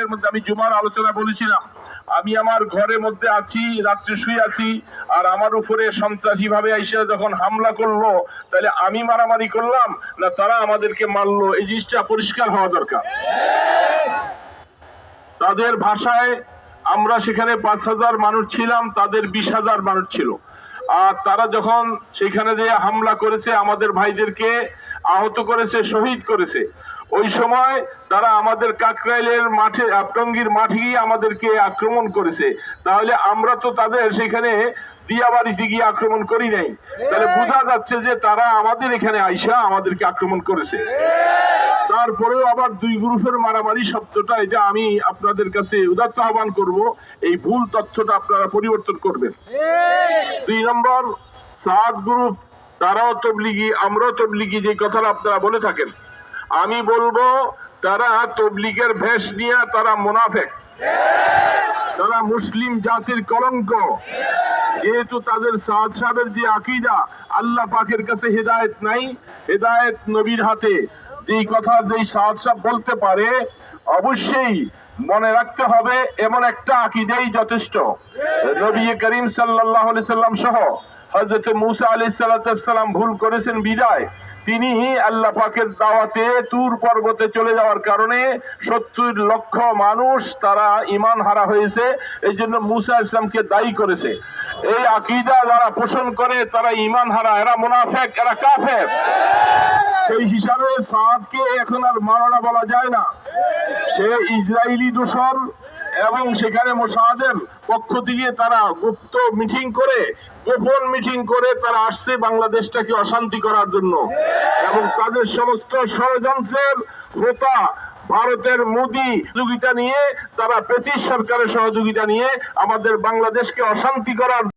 এর মধ্যে আমি জুমার আলোচনা বলেছিলাম। আমি আমার ঘরের মধ্যে আছি, রাত্রে শুয়ে আছি, আর আমার উপরে সন্ত্রাসী ভাবে এসে যখন হামলা করল, তাহলে আমি মারামারি করলাম না তারা আমাদেরকে মারলো? এই জিনিসটা পরিষ্কার হওয়া দরকার। তাদের ভাষায় আমরা সেখানে পাঁচ হাজার মানুষ ছিলাম, তাদের বিশ হাজার মানুষ ছিল। আর তারা যখন সেখানে দিয়ে হামলা করেছে, আমাদের ভাইদেরকে আহত করেছে, শহীদ করেছে ওই সময় তারা আমাদের কাকরাইলের মাঠে টঙ্গির মাঠে গিয়ে আমাদেরকে আক্রমণ করেছে। তাহলে আমরা তো তাদের সেখানে দিয়াবাড়িতে গিয়ে আক্রমণ করি নাই। তাহলে বোঝা যাচ্ছে যে তারা আমাদের এখানে আইসা আমাদেরকে আক্রমণ করেছে। তারপরেও আবার দুই গ্রুপের মারামারি শব্দটা এটা আমি আপনাদের কাছে উদাত্ত আহ্বান করব। এই ভুল তথ্যটা আপনারা পরিবর্তন করবেন। দুই নম্বর সাত গ্রুপ তারাও তবলিগি আমরাও তবলিগি যে কথাটা আপনারা বলে থাকেন। আমি বলব, তারা তবলিগের ভেষ নিয়ে তারা মোনাফেক। তারা মুসলিম জাতির কলঙ্ক। যেহেতু তাদের সাদ যে আকিদা, আল্লাহ পাকের কাছে হেদায়েত নাই, হেদায়েত নবীর হাতে যেই কথা যেই সাদ বলতে পারে, অবশ্যই মনে রাখতে হবে, এমন একটা আকিদাই যথেষ্ট। নবী করিম আলাইহি সাল্লাম সহ হযরত মুসা আলাইহিস সালাম ভুল করেছেন বিদায়। তিনি আল্লাহ পাকের দাওয়াতে তুর পর্বতে চলে যাওয়ার কারণে সত্তর লক্ষ মানুষ তারা ইমান হারা হয়েছে, এই জন্য মুসা ইসলামকে দায়ী করেছে। এই আকিদা যারা পোষণ করে, তারা ইমান হারা। এরা মুনাফেক, এরা কাফের। সেই হিসাবে সাদকে এখন আর মারানা বলা যায় না। সে ইসরায়েলি দূষণ এবং সেখানে মোসাদের পক্ষ থেকে তারা গুপ্ত মিটিং করে, গোপন মিটিং করে তারা আসছে বাংলাদেশটাকে অশান্তি করার জন্য। এবং তাদের সমস্ত ষড়যন্ত্রের হোতা ভারতের মোদি সহযোগিতা নিয়ে, তারা পেচিস সরকারের সহযোগিতা নিয়ে আমাদের বাংলাদেশকে অশান্তি করার